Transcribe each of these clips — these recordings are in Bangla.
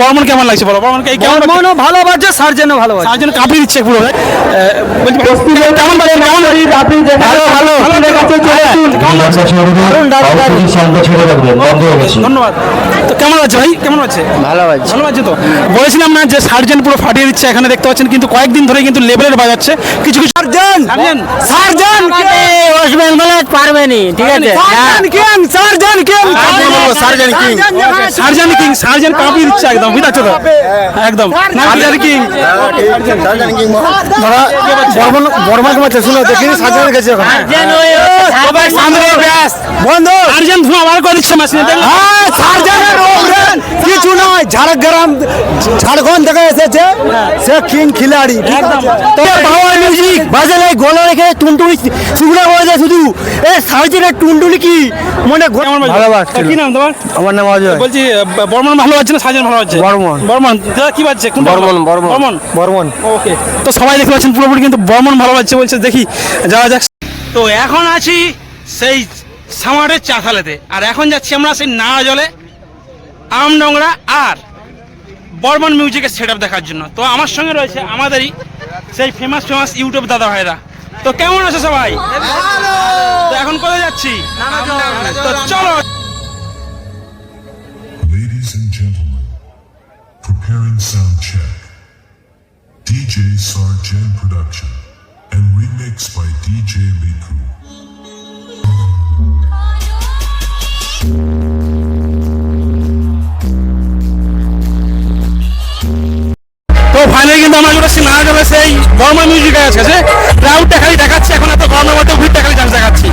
বর্মন কেমন লাগছে বলো? বর্মনকে এই কেমন মনও ভালোবাসে সার্জেনও ভালোবাসে তার জন্য কাঁপিয়ে দিচ্ছে পুরো। কেমন কেমন লাগছে? ভালো ভালো। হয়ে ধন্যবাদ। তো কেমন আছে ভাই? কেমন আছে ভালো আছে ভালো আছে তো? বলেছিলাম না যে সার্জেন্ট পুরো ফাটিয়ে দিচ্ছে এখানে দেখতে পাচ্ছেন কিন্তু কয়েকদিন ধরে কিন্তু লেভেলের বাজাচ্ছে। কিছু কিছু সার্জেন্ট সার্জেন্ট ওয়েস্ট বেঙ্গলে পারবেনি ঠিক আছে। King? Sarzen king? Sarzen king. Sarzen king Sarzen কাঁপিয়ে দিচ্ছে একদম। বুঝতে পারছ তো একদম। কিং? বর্মন কুমার এখন। সবাই সামনে ব্যাস বন্ধ। সার্জেন্ট ধোঁয়া বার করে দিচ্ছে মেশিনে দেখলে সার্জেনের কিছু নয় ঝাড়গ্রাম ঝাড়খণ্ড থেকে এসেছে। সে কিং খিলাড়ি একদম। তো পাওয়ার মিউজিক বাজালে গলা রেখে টুনটুনি শুকনো হয়ে যায় শুধু। এ সার্জেনের টুনটুনি কি? মনে বাজছে? ভালোবাসছিল। কি নাম তোমার? আমার নাম অজয়। বলছি বর্মন ভালো আছে না সার্জেন্ট ভালো আছে? বর্মন। বর্মন। দাদা কি বাজছে? কোনটা বর্মন বর্মন? বর্মন। বর্মন? ওকে। তো সবাই দেখতে পাচ্ছেন পুরোপুরি কিন্তু বর্মন ভালো লাগছে বলছে দেখি যাওয়া যাক। তো এখন আছি সেই সামারের চাথালেতে আর এখন যাচ্ছি আমরা সেই নাড়া জলে আমডোংরা আর বর্মন মিউজিকের সেট দেখার জন্য। তো আমার সঙ্গে রয়েছে আমাদেরই সেই ফেমাস ফেমাস ইউটিউব দাদা ভাইরা তো কেমন আছে সবাই তো এখন কোথায় যাচ্ছি তো চলো Ladies and gentlemen, preparing sound check. DJ Sargent production and remix by DJ Liku. কিন্তু আমরা সেই ক্রাউডটা খালি দেখাচ্ছি, এখন এত দেখাচ্ছি।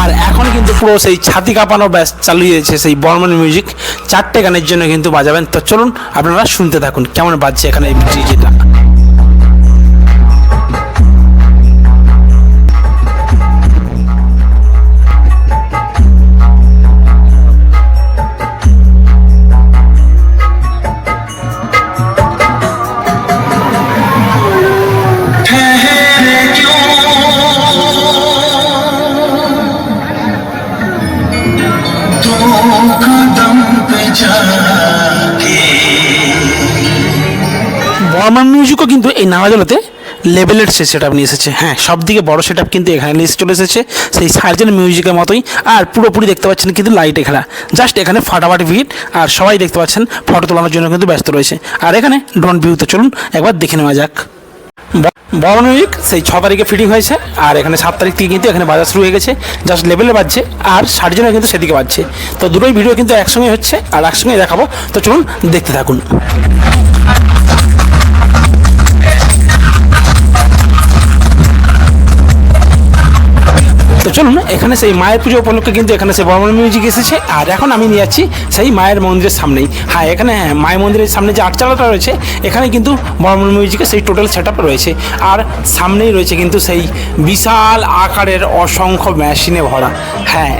আর এখন কিন্তু পুরো সেই ছাতি কাঁপানো ব্যাস চালু হয়েছে সেই বর্মন মিউজিক চারটে গানের জন্য কিন্তু বাজাবেন। তো চলুন, আপনারা শুনতে থাকুন, কেমন বাজছে এখানে এই ডিজেটা নামাজলতে লেভেলের সে সেট নিয়ে এসেছে। হ্যাঁ সব থেকে বড় সেট আপ কিন্তু এখানে নিয়ে চলে এসেছে। সেই সার্জেন মিউজিকের মতোই। আর পুরোপুরি দেখতে পাচ্ছেন কিন্তু লাইট এখানে জাস্ট এখানে ফাটাফাটি ভিড়। আর সবাই দেখতে পাচ্ছেন ফটো তোলানোর জন্য কিন্তু ব্যস্ত রয়েছে। আর এখানে ড্রোন ভিউতে চলুন, একবার দেখে নেওয়া যাক। বড় মিউজিক সেই ছ তারিখে ফিটিং হয়েছে। আর এখানে সাত তারিখ থেকে কিন্তু এখানে বাজার শুরু হয়ে গেছে। জাস্ট লেভেলে বাজছে। আর সার্জেনও কিন্তু সেদিকে বাজছে। তো দুটোই ভিডিও কিন্তু একসঙ্গে হচ্ছে। আর একসঙ্গে দেখাবো। তো চলুন, দেখতে থাকুন। তো চলুন এখানে সেই মায়ের পুজো উপলক্ষে কিন্তু এখানে সেই বর্মন মিউজিক এসেছে। আর এখন আমি নিয়ে যাচ্ছি সেই মায়ের মন্দিরের সামনেই। হ্যাঁ এখানে হ্যাঁ, মায়ের মন্দিরের সামনে যে আটচালাটা রয়েছে এখানে কিন্তু বর্মন মিউজিকের সেই টোটাল সেট রয়েছে। আর সামনেই রয়েছে কিন্তু সেই বিশাল আকারের অসংখ্য মেশিনে ভরা। হ্যাঁ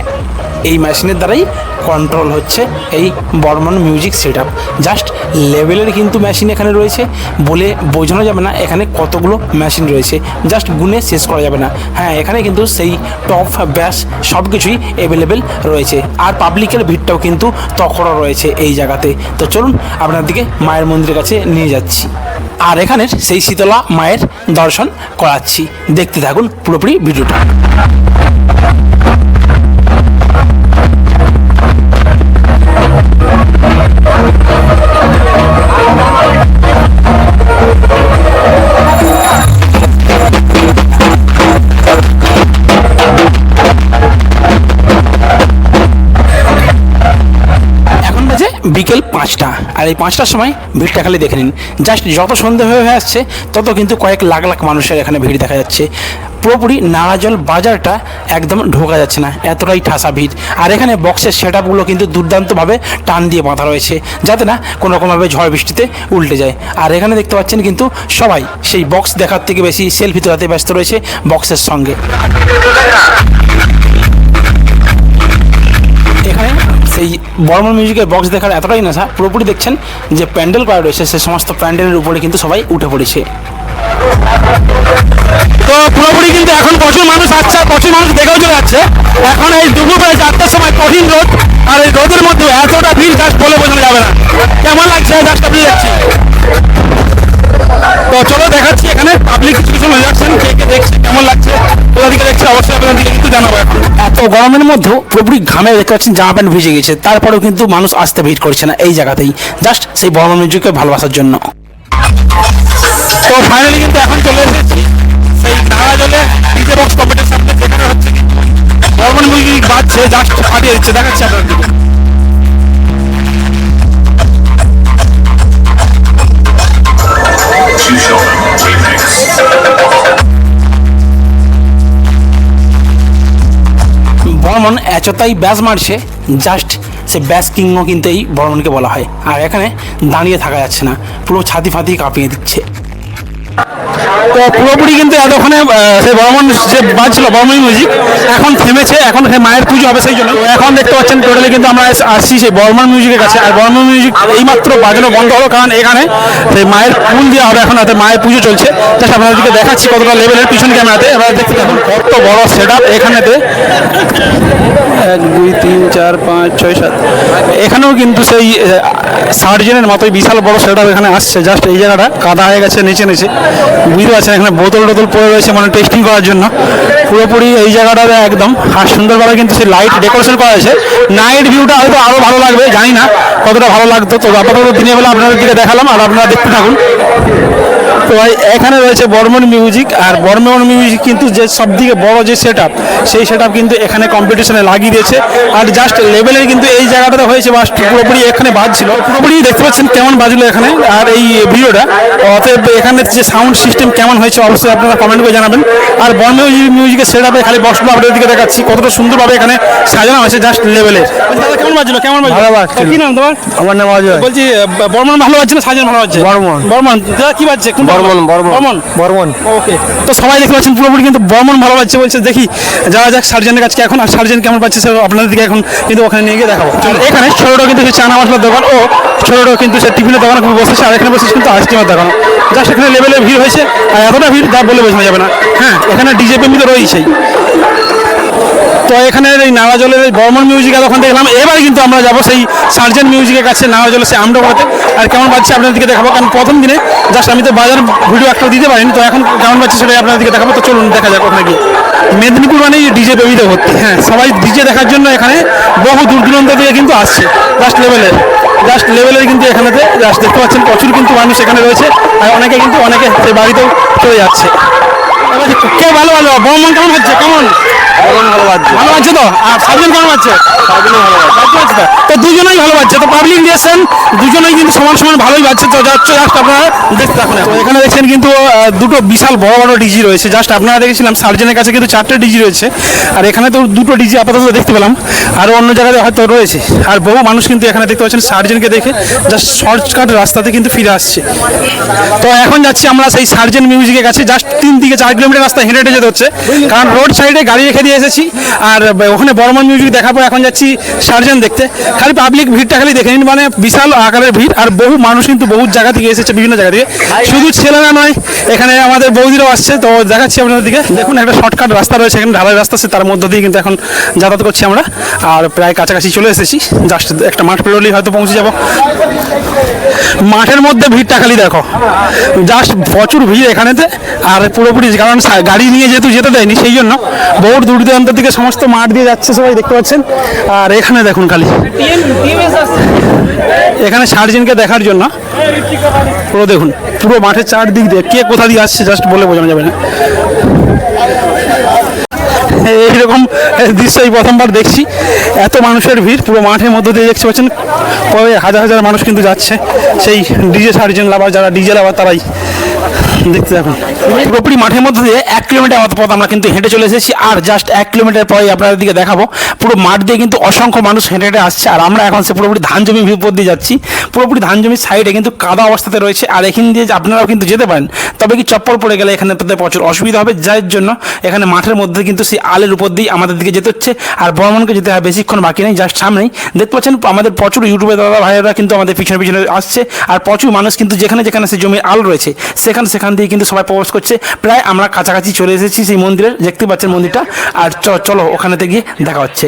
এই মেশিনের দ্বারাই কন্ট্রোল হচ্ছে এই বর্মন মিউজিক সেট জাস্ট লেভেলের কিন্তু মেশিন এখানে রয়েছে বলে বোঝানো যাবে না, এখানে কতগুলো মেশিন রয়েছে। জাস্ট গুনে শেষ করা যাবে না। হ্যাঁ এখানে কিন্তু সেই টপ ব্যাস সব কিছুই অ্যাভেলেবেল রয়েছে। আর পাবলিকের ভিড়টাও কিন্তু তখরও রয়েছে এই জায়গাতে। তো চলুন আপনার দিকে মায়ের মন্দিরের কাছে নিয়ে যাচ্ছি। আর এখানের সেই শীতলা মায়ের দর্শন করাচ্ছি। দেখতে থাকুন পুরোপুরি ভিডিওটা। আর এই পাঁচটার সময় ভিড়টা খালি দেখে নিন। জাস্ট যত সন্ধে হয়ে আসছে, তত কিন্তু কয়েক লাখ লাখ মানুষের এখানে ভিড় দেখা যাচ্ছে। পুরোপুরি নাড়াজল বাজারটা একদম ঢোকা যাচ্ছে না, এতটাই ঠাসা ভিড়। আর এখানে বক্সের সেট আপগুলো কিন্তু দুর্দান্তভাবে টান দিয়ে বাঁধা রয়েছে, যাতে না কোনো রকমভাবে ঝড় বৃষ্টিতে উল্টে যায়। আর এখানে দেখতে পাচ্ছেন কিন্তু সবাই সেই বক্স দেখার থেকে বেশি সেলফি তোলাতে ব্যস্ত রয়েছে বক্সের সঙ্গে। সেই বর্মন মিউজিকের বক্স দেখার এতটাই নেশা, পুরোপুরি দেখছেন যে প্যান্ডেল করা রয়েছে, সে সমস্ত প্যান্ডেলের উপরে কিন্তু সবাই উঠে পড়েছে। তো পুরোপুরি কিন্তু এখন প্রচুর মানুষ আসছে প্রচুর মানুষ দেখেও চলে যাচ্ছে এখন এই দুপুর প্রায় চারটার সময় কঠিন রোদ, আর এই রোদের মধ্যে এতটা ভিড়, জাস্ট বলে বোঝানো যাবে না। কেমন লাগছে, জাস্ট আপনি দেখছি তো চলো দেখাচ্ছি এখানে। পাবলিক কিছু কিছু যাচ্ছেন কে কে দেখছে কেমন লাগছে কোথা দেখছে অবশ্যই আপনাদেরকে কিন্তু জানাব এখন। এত গরমের মধ্যেও পুরোপুরি ঘামে দেখতে পাচ্ছেন জামা প্যান্ট ভিজে গেছে। তারপরেও কিন্তু মানুষ আসতে ভিড় করছে না এই জায়গাতেই। জাস্ট সেই বর্মন মিউজিককে ভালোবাসার জন্য। তো ফাইনালি কিন্তু এখন চলে এসেছি। সেই নাড়া জলে ডিজে বক্স কম্পিটিশন যেখানে হচ্ছে বর্মন মিউজিক বাজছে জাস্ট ফাটিয়ে দিচ্ছে। দেখাচ্ছি আপনাদেরকে। বর্মন এতটাই ব্যাস মারছে জাস্ট সে ব্যাস কিংও কিন্তু এই বর্মনকে বলা হয়। আর এখানে দাঁড়িয়ে থাকা যাচ্ছে না, পুরো ছাতি ফাতি কাঁপিয়ে দিচ্ছে। তো পুরোপুরি কিন্তু এতক্ষণে সেই বর্মন যে বাজছিল বর্মন মিউজিক এখন থেমেছে এখন সেই মায়ের পুজো হবে সেই জন্য। এখন দেখতে পাচ্ছেন টোটালি কিন্তু আমরা আসছি সেই বর্মন মিউজিকের কাছে। আর বর্মন মিউজিক এইমাত্র বাজানো বন্ধ হলো। কারণ এখানে সেই মায়ের ফুল দেওয়া হবে এখন হাতে মায়ের পুজো চলছে। জাস্ট আপনাদেরকে দেখাচ্ছি কতটা লেভেলের পিছন ক্যামেরাতে। এবার দেখতে দেখুন কত বড় সেট আপ এখানেতে। এক দুই তিন চার পাঁচ ছয় সাত। এখানেও কিন্তু সেই সার্জেনের মতোই বিশাল বড় সেট আপ এখানে আসছে। জাস্ট এই জায়গাটা কাদা হয়ে গেছে নিচে নিচে। বুঝতে পারছেন এখানে বোতল টোতল পড়ে রয়েছে মানে টেস্টিং করার জন্য। পুরোপুরি এই জায়গাটাতে একদম। আর সুন্দরভাবে কিন্তু সেই লাইট ডেকোরেশন করা হয়েছে নাইট ভিউটা হয়তো আরও ভালো লাগবে, জানি না কতটা ভালো লাগতো। তো আপাতত দিনের বেলা আপনাদের দিকে দেখালাম, আর আপনারা দেখতে থাকুন। তো এখানে রয়েছে বর্মন মিউজিক আর বর্মন মিউজিক কিন্তু যে সব থেকে বড় যে সেট সেই সেট কিন্তু এখানে কম্পিটিশনে লাগিয়ে দিয়েছে। আর জাস্ট লেভেলের কিন্তু এই জায়গাটাতে হয়েছে বা পুরোপুরি এখানে বাজছিল। পুরোপুরি দেখতে পাচ্ছেন কেমন বাজলো এখানে আর এই ভিডিওটা। অতএব এখানে যে সাউন্ড সিস্টেম কেমন হয়েছে অবশ্যই আপনারা কমেন্ট করে জানাবেন। আর বর্মন মিউজিকের সেট আপে খালি বক্সগুলো আপনাদের দিকে দেখাচ্ছি কতটা সুন্দরভাবে এখানে সাজানো হয়েছে জাস্ট লেভেলের দাদা কেমন বাজলো কেমন বাজলো। কি নাম তোমার? আমার নাম অজয়। বলছি বর্মন ভালো বাজছে না সাজান ভালো বাজছে। বর্মন। বর্মন দাদা কি বাজছে? বর্মন বর্মন? বর্মন। ওকে। তো সবাই দেখতে পাচ্ছেন পুরোপুরি কিন্তু বর্মন ভালো পাচ্ছে বলছে দেখি যাওয়া যাক সার্জেনের কাছে এখন আর সার্জেন কেমন পাচ্ছে সে আপনাদের দিকে এখন কিন্তু ওখানে নিয়ে গিয়ে দেখাবো। এখানে ছোটোটা কিন্তু সে চানা মশলার দোকান ও ছোটোটা কিন্তু সে টিফিনের দোকানে বসেছে আর এখানে বসেছে কিন্তু আইসক্রিমের দোকান। জাস্ট এখানে লেভেলে ভিড় হয়েছে আর এতটা ভিড় তা বলে বোঝানো যাবে না। হ্যাঁ এখানে ডিজে প্রেমী তো রয়েছেই। তো এখানে এই নালা জলের বর্মন মিউজিক এতক্ষণ দেখলাম এবারে কিন্তু আমরা যাব সেই সার্জেন মিউজিকের কাছে নালা জলে সে আমডোবাতে আর কেমন পাচ্ছি আপনাদেরকে দেখাবো কারণ প্রথম দিনে জাস্ট আমি তো বাজার ভিডিও একটা দিতে পারিনি, তো এখন কেমন পাচ্ছি সেটাই আপনাদেরকে দেখাবো, তো চলুন দেখা যাক ওখানে গিয়ে। মেদিনীপুর মানে ডিজে বেবিতে ভর্তি। হ্যাঁ সবাই ডিজে দেখার জন্য এখানে বহু দূর দূরান্ত থেকে কিন্তু আসছে। জাস্ট লেভেলের জাস্ট লেভেলের কিন্তু এখানেতে জাস্ট দেখতে পাচ্ছেন, প্রচুর কিন্তু মানুষ এখানে রয়েছে, আর অনেকে কিন্তু অনেকে সে বাড়িতেও চলে যাচ্ছে। কে ভালো ভালো? বর্মন কেমন হচ্ছে? কেমন? ভালো লাগছে ভালো লাগছে তো? আর সার্জন কেমন লাগছে ভালো লাগছে তো? তো দুজনেই ভালো পাচ্ছে তো পাবলিক রিয়েকশন দুজনেই কিন্তু সমান সমান ভালোই পাচ্ছে তো যাচ্ছে জাস্ট আপনারা দেখতে থাকুন তো এখানে দেখছেন কিন্তু দুটো বিশাল বড় বড় ডিজি রয়েছে। জাস্ট আপনারা দেখেছিলাম সার্জনের কাছে কিন্তু চারটে ডিজি রয়েছে। আর এখানে তো দুটো ডিজি আপাতত দেখতে পেলাম। আর অন্য জায়গায় হয়তো রয়েছে। আর বহু মানুষ কিন্তু এখানে দেখতে পাচ্ছেন সার্জনকে দেখে জাস্ট শর্টকাট রাস্তাতে কিন্তু ফিরে আসছে। তো এখন যাচ্ছি আমরা সেই সার্জেন মিউজিকের কাছে। জাস্ট তিন থেকে চার কিলোমিটার রাস্তা হেঁটে হেঁটে যেতে হচ্ছে। কারণ রোড সাইডে গাড়ি রেখে দিয়ে এসেছি। আর ওখানে বর্মন মিউজিক দেখাবো, এখন যাচ্ছি সার্জেন দেখতে। খালি পাবলিক ভিড়টা খালি দেখে নিন মানে বিশাল আকারের ভিড়। আর বহু মানুষ কিন্তু বহু জায়গা থেকে এসেছে, বিভিন্ন জায়গা থেকে। শুধু ছেলেরা নয়, এখানে আমাদের বৌদিরাও আসছে। তো দেখাচ্ছি আপনাদের দিকে। দেখুন, একটা শর্টকাট রাস্তা রয়েছে, এখানে ঢালাই রাস্তা আছে, তার মধ্য দিয়ে কিন্তু এখন যাতায়াত করছি আমরা। আর প্রায় কাছাকাছি চলে এসেছি। জাস্ট একটা মাঠ পেরোলেই হয়তো পৌঁছে যাব। মাঠের মধ্যে ভিড়টা খালি দেখো। জাস্ট প্রচুর ভিড় এখানেতে। আর পুরোপুরি কারণ সা- গাড়ি নিয়ে যেহেতু যেতে দেয়নি, সেই জন্য বহু দূর দূরান্ত থেকে সমস্ত মাঠ দিয়ে যাচ্ছে সবাই, দেখতে পাচ্ছেন? আর এখানে দেখুন খালি। এখানে সার্জেনকে দেখার জন্য পুরো দেখুন, পুরো মাঠের চারদিক দিয়ে। কে কোথা দিয়ে আসছে জাস্ট বলে বোঝানো যাবে না। এইরকম দৃশ্য এই প্রথমবার দেখছি। এত মানুষের ভিড়, পুরো মাঠের মধ্যে দিয়ে দেখতে পাচ্ছেন, কবে হাজার হাজার মানুষ কিন্তু যাচ্ছে। সেই ডিজে সার্জেন লাভার, যারা ডিজে লাভার, তারাই দেখতে দেখুন। পুরোপুরি মাঠের মধ্যে দিয়ে এক কিলোমিটার মতো আমরা কিন্তু হেঁটে চলে এসেছি। আর জাস্ট এক কিলোমিটার পরে আপনাদের দিকে দেখাবো। পুরো মাঠ দিয়ে কিন্তু অসংখ্য মানুষ হেঁটে হেঁটে আসছে। আর আমরা এখন সে পুরোপুরি ধান জমি উপর দিয়ে যাচ্ছি। পুরোপুরি ধান জমির সাইডে কিন্তু কাদা অবস্থাতে রয়েছে। আর এখান দিয়ে আপনারাও কিন্তু যেতে পারেন, তবে কি চপ্পল পড়ে গেলে এখানে আপনাদের প্রচুর অসুবিধা হবে। যার জন্য এখানে মাঠের মধ্যে কিন্তু সেই আলের উপর দিয়ে আমাদের দিকে যেতে হচ্ছে। আর বর্মনকে যেতে হয় বেশিক্ষণ বাকি নেই জাস্ট সামনেই। দেখতে পাচ্ছেন, আমাদের প্রচুর ইউটিউবে দাদা ভাইয়েরা কিন্তু আমাদের পিছনে পিছনে আসছে। আর প্রচুর মানুষ কিন্তু যেখানে যেখানে সেই জমির আল রয়েছে, সেখানে সেখান দিয়ে কিন্তু সবাই প্রবেশ করছে। প্রায় আমরা কাছাকাছি চলে এসেছি সেই মন্দিরের, দেখতে পাচ্ছেন মন্দিরটা। আর চলো ওখানেতে গিয়ে দেখা হচ্ছে।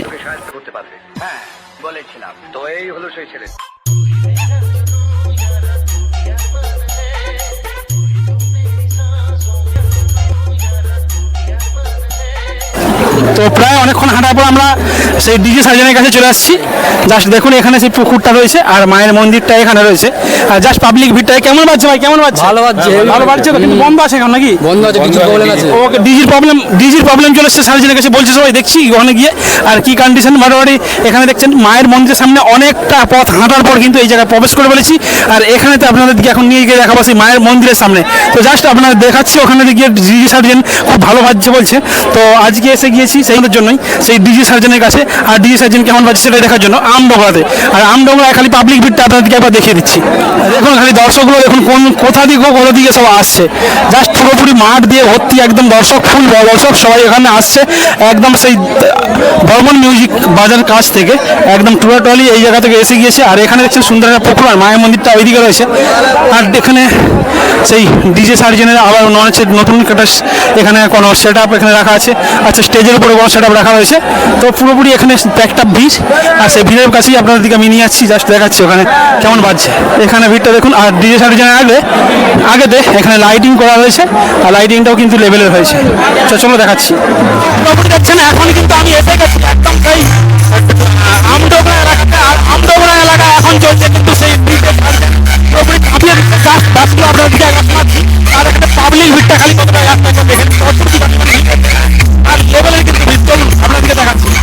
হ্যাঁ বলেছিলাম। তো এই হলো সেই ছেলে। তো প্রায় অনেকক্ষণ হাঁটার পর আমরা সেই ডিজি সার্জনের কাছে চলে আসছি। জাস্ট দেখুন এখানে সেই পুকুরটা রয়েছে আর মায়ের মন্দিরটা এখানে রয়েছে। আর জাস্ট পাবলিক ভিড়টা কেমন পাচ্ছে ভাই? কেমন পাচ্ছে ভালো পাচ্ছে। ভালো পাচ্ছে তো? কিন্তু বন্ধ আছে এখন নাকি? বন্ধ আছে কিছু প্রবলেম আছে। ওকে ডিজির প্রবলেম ডিজির প্রবলেম চলে এসেছে সার্জনের কাছে। বলছে সবাই দেখছি ওখানে গিয়ে আর কি কন্ডিশন মোটামুটি এখানে দেখছেন। মায়ের মন্দিরের সামনে অনেকটা পথ হাঁটার পর কিন্তু এই জায়গায় প্রবেশ করে বলেছি আর এখানে তো আপনাদের দিকে এখন নিয়ে গিয়ে দেখাবো সেই মায়ের মন্দিরের সামনে। তো জাস্ট আপনারা দেখাচ্ছি ওখানে গিয়ে ডিজি সার্জন খুব ভালো বাজছে বলছে। তো আজকে এসে গিয়েছি সেই জন্যই, সেই ডিজি সার্জনের কাছে আর ডিজি সার্জন কেমন বাজছে সেটা দেখার জন্য আমডোগরাতে আর আমডোগরায় খালি পাবলিক ভিড়টা আপনাদেরকে একবার দেখিয়ে দিচ্ছি। দেখুন খালি দর্শকগুলো দেখুন কোন, কোথা দিকে কোথা দিকে সব আসছে। জাস্ট পুরোপুরি মাঠ দিয়ে ভর্তি একদম দর্শক ফুল দর্শক সবাই এখানে আসছে। একদম সেই বর্মন মিউজিক বাজার কাছ থেকে, একদম টুরাটলি এই জায়গা থেকে এসে গিয়েছে। আর এখানে দেখছেন সুন্দর একটা পুকুর আর মায়ের মন্দিরটা ওইদিকে রয়েছে। আর এখানে সেই ডিজে সার্জনের আবার হচ্ছে নতুন একটা এখানে কোনো সেট আপ এখানে রাখা আছে। আচ্ছা স্টেজের উপরে কোনো সেট রাখা রয়েছে তো পুরোপুরি এখানে একটা ভিড়। আর সেই ভিড়ের কাছেই আপনাদের দিকে আমি নিয়ে যাচ্ছি জাস্ট দেখাচ্ছি ওখানে কেমন বাজছে। এখানে ভিড়টা দেখুন, আর ডিজে সার্জনের আগে, আগেতে এখানে লাইটিং করা হয়েছে, আর লাইটিংটাও কিন্তু লেভেলের হয়েছে। তো চলো দেখাচ্ছি। দেখছেন, এখন কিন্তু আমি এসে গেছি, একদম আমডোগরা এলাকা এখন চলছে কিন্তু সেই সার্জন আর এখানে পাবলিক ভিড়টা খালি কতটা একটা করে দেখেন লেভেলের কিন্তু ভিড় সামনের আপনাদেরকে দেখাচ্ছি।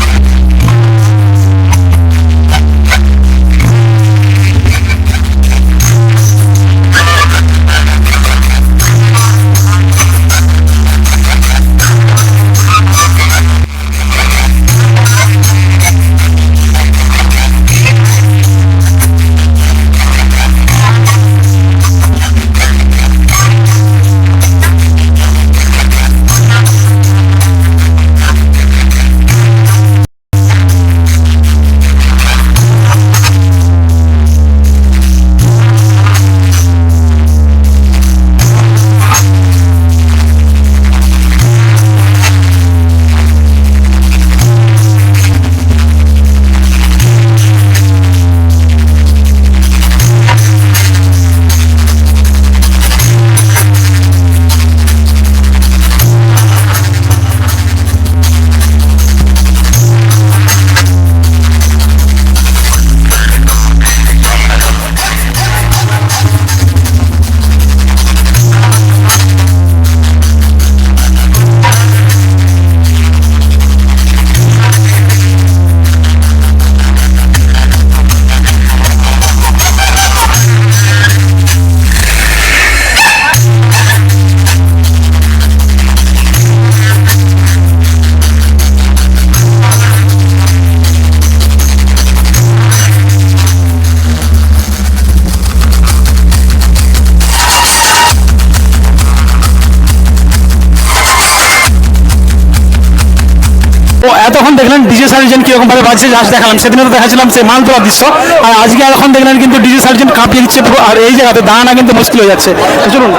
দেখলেন ডিজে সার্জন কীরকম ভাবে বাজছে জাস্ট দেখালাম। সেদিনে তো দেখাছিলাম সে মাল তোলার দৃশ্য। আর আজকে এখন দেখলেন কিন্তু ডিজি সার্জেন্ট কাঁপিয়ে দিচ্ছে পুরো আর এই জায়গাতে দাঁড়ানো কিন্তু মুশকিল হয়ে যাচ্ছে। তো চলুন।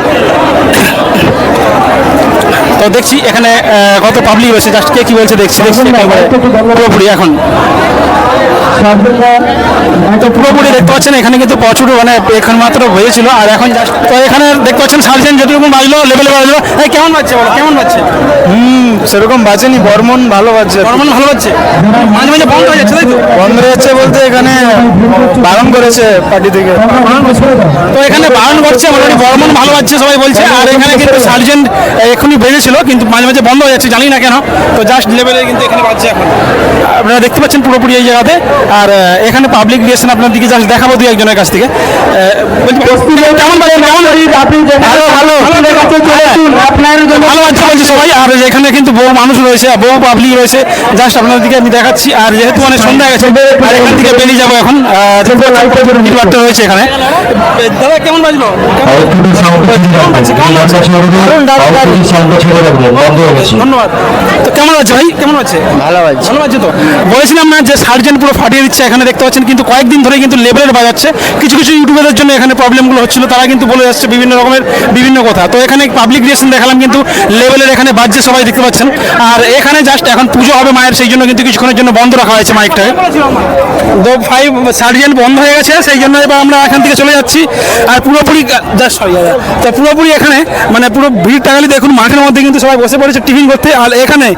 তো দেখছি এখানে কত পাবলিক রয়েছে জাস্ট কে কি বলছে দেখছি দেখছি পুরোপুরি এখন। তো পুরোপুরি দেখতে পাচ্ছেন এখানে কিন্তু প্রচুর মানে এখন মাত্র হয়েছিল। আর এখন তো এখানে দেখতে পাচ্ছেন সার্জেন যেটুকু বাজলো লেভেলে বাজলো। এই কেমন বাজছে বলো কেমন বাজছে? হুম সেরকম বাজেনি বর্মন ভালো বাজছে। নর্মাল ভালো বাজছে? মাঝে মাঝে বন্ধ হয়ে যাচ্ছে তাই তো? বন্ধ হয়ে যাচ্ছে বলতে এখানে বারণ করেছে পার্টি থেকে। তো এখানে বারণ করছে মোটামুটি বর্মন ভালো বাজছে সবাই বলছে। আর এখানে কিন্তু সার্জেন্ট এখনই বেজেছিল কিন্তু মাঝে মাঝে বন্ধ হয়ে যাচ্ছে জানি না কেন। তো জাস্ট লেভেলে কিন্তু এখানে বাজছে এখন। আপনারা দেখতে পাচ্ছেন পুরোপুরি এই জায়গাতে। মধ্যে আর এখানে পাবলিক রিয়েকশন আপনার দিকে জাস্ট দেখাবো দুই একজনের কাছ থেকে। কেমন আছে সবাই। আর এখানে কিন্তু বহু মানুষ রয়েছে বহু পাবলিক রয়েছে। জাস্ট আপনাদের দিকে আমি দেখাচ্ছি। আর যেহেতু অনেক সন্ধ্যা গেছে আর এখান থেকে বেরিয়ে যাব এখন। নির্বাচন রয়েছে এখানে। দাদা কেমন বাজলো? হয়ে ধন্যবাদ। তো কেমন আছে ভাই? কেমন আছে? ভালো আছে। ভালো আছে তো? বলেছিলাম না যে সার্জেন্ট পুরো ফাটিয়ে দিচ্ছে এখানে দেখতে পাচ্ছেন। কিন্তু কয়েকদিন ধরে কিন্তু লেভেলের বাজাচ্ছে কিছু কিছু ইউটিউবারদের জন্য এখানে প্রবলেমগুলো হচ্ছিল, তারা কিন্তু বলে যাচ্ছে বিভিন্ন রকমের বিভিন্ন কথা। তো এখানে পাবলিক রিয়েকশন দেখালাম কিন্তু লেভেলের এখানে বাজছে সবাই দেখতে পাচ্ছেন। আর এখানে জাস্ট এখন পুজো হবে মায়ের, সেই জন্য কিন্তু কিছুক্ষণের জন্য বন্ধ রাখা হয়েছে মাইকটাকে। তো ফাইভ সার্জেন্ট বন্ধ হয়ে গেছে, সেই জন্য এবার আমরা এখান থেকে চলে যাচ্ছি। আর পুরোপুরি জাস্ট সরি তো পুরোপুরি এখানে মানে পুরো ভিড় টাকালি দেখুন, মাঠের মধ্যে কিন্তু সবাই বসে পড়েছে টিফিন করতে। আর এখানে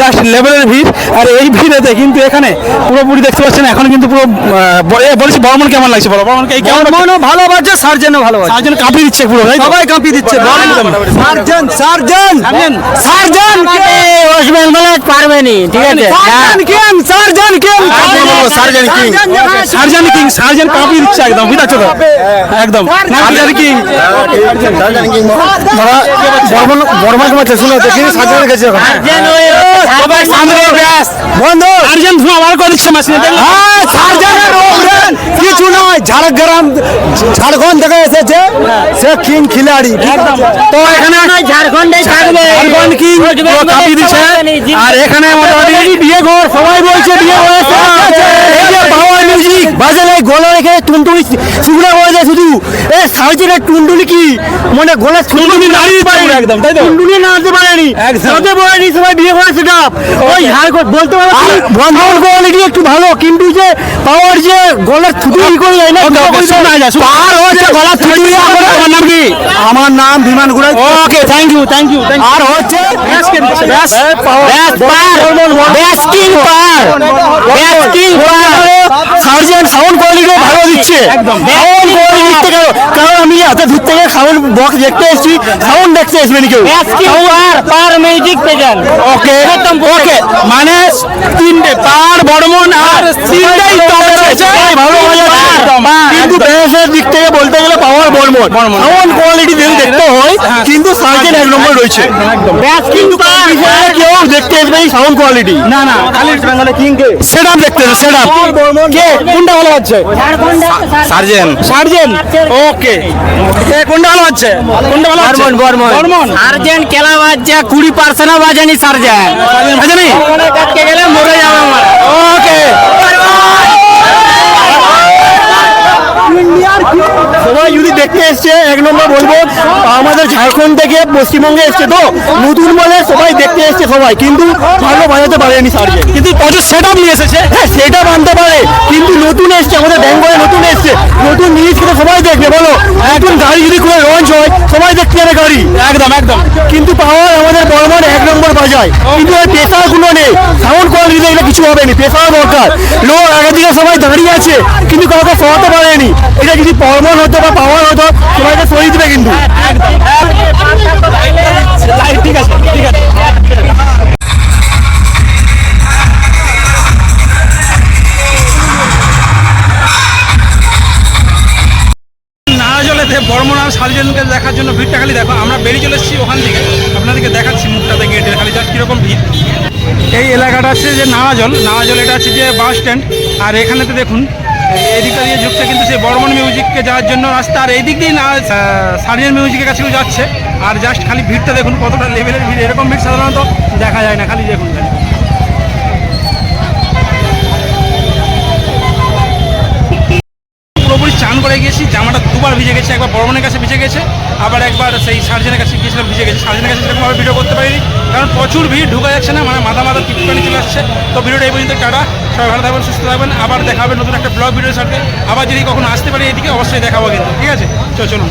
জাস্ট লেভেলের ভিড়। আর এই ভিড়েতে কিন্তু এখানে পুরোপুরি দেখতে পাচ্ছেন এখন কিন্তু পুরো আহ, ব- এ, বর্মন কেমন লাগছে বলো? বর্মনকে এই কেমন মনও ভালো বাজছে সার্জেনও ভালো বাজছে। সার্জেন্ট কাঁপিয়ে দিচ্ছে পুরো সবাই কাঁপিয়ে দিচ্ছে একদম। সার্জন সার্জন! সার্জেন। সার্জন ওয়েস্ট বেঙ্গলে পারবেনি ঠিক আছে? Sarzen king Sarzen king! Sarzen king Sarzen king. Sarzen কাঁপিয়ে দিচ্ছে একদম বুঝতে পারছ তো? একদম। Surgeon king. বর্মা মাঠে শুনে দেখি সার্জন গেছে এখন সবাই সামনে ব্যাস বন্ধু! সার্জেন ধোঁয়া বার করে দিচ্ছে মেশিনে হ্যাঁ ওপরেন কিছু নয় ঝাড়গ্রাম ঝাড়খণ্ড থেকে এসেছে সে কিং খিলাড়ি তো এখানে ঝাড়খণ্ডে থাকবে। ঝাড়খণ্ড কিং কাঁপিয়ে দিচ্ছে? আর এখানে মোটামুটি বিয়ে ঘর সবাই বলছে বিয়ে হয়েছে এই যে পাওয়ার মিউজিক বাজালে গলা রেখে টুনটুনি শুকনো হয়ে যায় শুধু। এ সার্জেনের টুনটুনি কি? মানে গলা টুনটুনি নাড়িয়ে পারেনি একদম, তাই তো? টুনটুনি নাড়তে পারেনি। একদম। নাড়তে সবাই বিয়ে করে সেটা। ওই ঝাড়খণ্ড বলতে পারো বন্ধন কোয়ালিটি একটু ভালো কিন্তু যে পাওয়ার যে গলার করে যায় না হচ্ছে আমার নাম কি আমার নাম Biman Gorai. Okay thank you thank you আর হচ্ছে ব্যাস ব্যাস কিং কিং কেন কারণ আমি এত দূর থেকে সাউন্ড বক্স দেখতে এসেছি। সাউন্ড দেখতে আসবে না কেউ? পার পার মিউজিক পেজেন ওকে ওকে মানে তিনটে পার বর্মন আর তিনটেই টপ রয়েছে ভালো বাজাচ্ছে কিন্তু ব্যাসের দিক থেকে বলতে গেলে power Barman. Barman. Sound quality দেখতে হয় কিন্তু সার্জেন্ট এক নম্বর রয়েছে। ব্যাস কিন্তু কেউ দেখতে আসবে এই সাউন্ড কোয়ালিটি না না খালি বেঙ্গলে কিং কে। সেট দেখতে সেট আপ কে? কোনটা ভালো হচ্ছে সার্জেন। সার্জেন? ওকে। এ কোনটা ভালো হচ্ছে? কোনটা ভালো হচ্ছে? বর্মন, বর্মন। বর্মন? সার্জেন কেলা বাজছে কুড়ি পার্সেন্ট বাজানি সার্জেন। বাজানি? কাটকে গেলে মরে যাবে আমার। ওকে। সবাই যদি দেখতে এসছে এক নম্বর বলব আমাদের ঝাড়খণ্ড থেকে পশ্চিমবঙ্গে এসছে তো নতুন বলে সবাই দেখতে এসছে সবাই কিন্তু ভালো বাজাতে পারেনি সার্জেন্ট কিন্তু প্রচুর সেট আপ নিয়ে এসেছে? হ্যাঁ সেটা মানতে পারে কিন্তু নতুন এসছে আমাদের বেঙ্গলে নতুন এসছে। নতুন জিনিস কিন্তু সবাই দেখবে বলো। নতুন গাড়ি যদি কোনো লঞ্চ হয় সবাই দেখতে যাবে গাড়ি। একদম একদম। কিন্তু পাওয়ার আমাদের বর্মন নম্বর বাজায়। কিন্তু ওই পেশারগুলো নেই সাউন্ড কোয়ালিটি দেখলে কিছু হবে না। পেশার দরকার। লোক একদিকে সবাই দাঁড়িয়ে আছে, কিন্তু কাউকে সরাতে পারেনি। এটা যদি বর্মন হতো বা পাওয়ার হতো, সবাইকে সরিয়ে দেবে কিন্তু। ঠিক আছে ঠিক আছে বর্মন দেখার জন্য ভিড়টা খালি দেখো, আমরা বেরিয়ে চলে এসেছি ওখান থেকে। আপনাদেরকে দেখাচ্ছি মুখটাতে জাস্ট কীরকম ভিড়? এই এলাকাটা হচ্ছে যে নাড়াজল নাড়াজল এটা হচ্ছে যে বাস স্ট্যান্ড। আর এখানেতে দেখুন, এদিকটা দিয়ে ঢুকছে কিন্তু সেই বর্মন মিউজিককে যাওয়ার জন্য রাস্তা। আর এই দিক দিয়ে না সারিয়ান মিউজিকের কাছেও যাচ্ছে। আর জাস্ট খালি ভিড়টা দেখুন কতটা লেভেলের ভিড়। এরকম ভিড় সাধারণত দেখা যায় না, খালি দেখুন চান করে গিয়েছি, জামাটা দুবার ভিজে গেছে, একবার বর্মনের কাছে ভিজে গেছে, আবার একবার সেই সার্জেনের কাছে গিয়েছিলাম, ভিজে গেছে। সার্জেনের কাছে সেরকমভাবে ভিডিও করতে পারিনি, কারণ প্রচুর ভিড়, ঢুকা যাচ্ছে না মানে মাথা মাথা টিপকানি চলে আসছে। তো ভিডিওটা এই পর্যন্ত, টাটা। সবাই ভালো থাকবেন, সুস্থ থাকবেন। আবার দেখাবেন নতুন একটা ব্লগ ভিডিওর সাথে। আবার যদি কখনো আসতে পারি এদিকে অবশ্যই দেখাবো কিন্তু। ঠিক আছে? চলো, চলুন।